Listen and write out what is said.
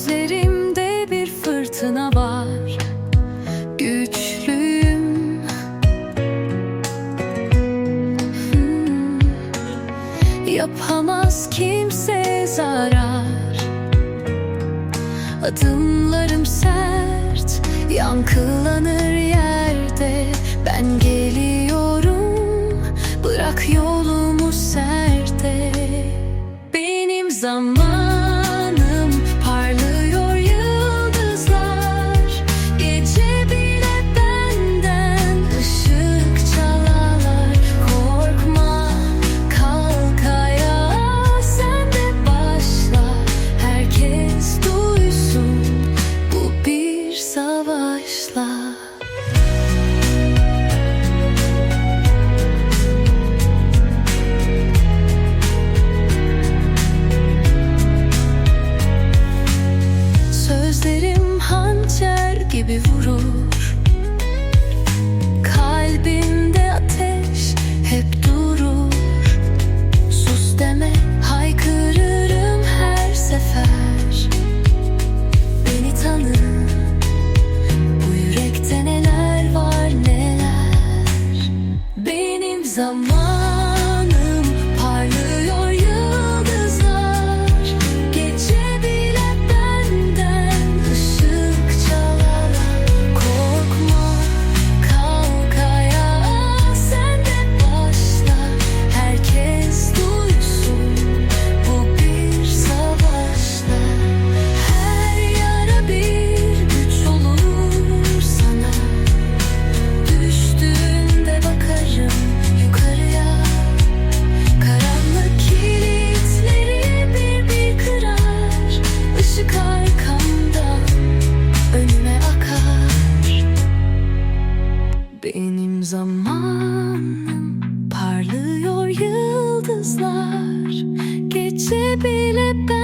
Gözlerimde bir fırtına var. Güçlüyüm. Hmm. Yapamaz kimse zarar. Adımlarım sert Yankılanır yerde. Ben geliyorum Bırak yolumu serde. Benim zaman Avez-vous be let go.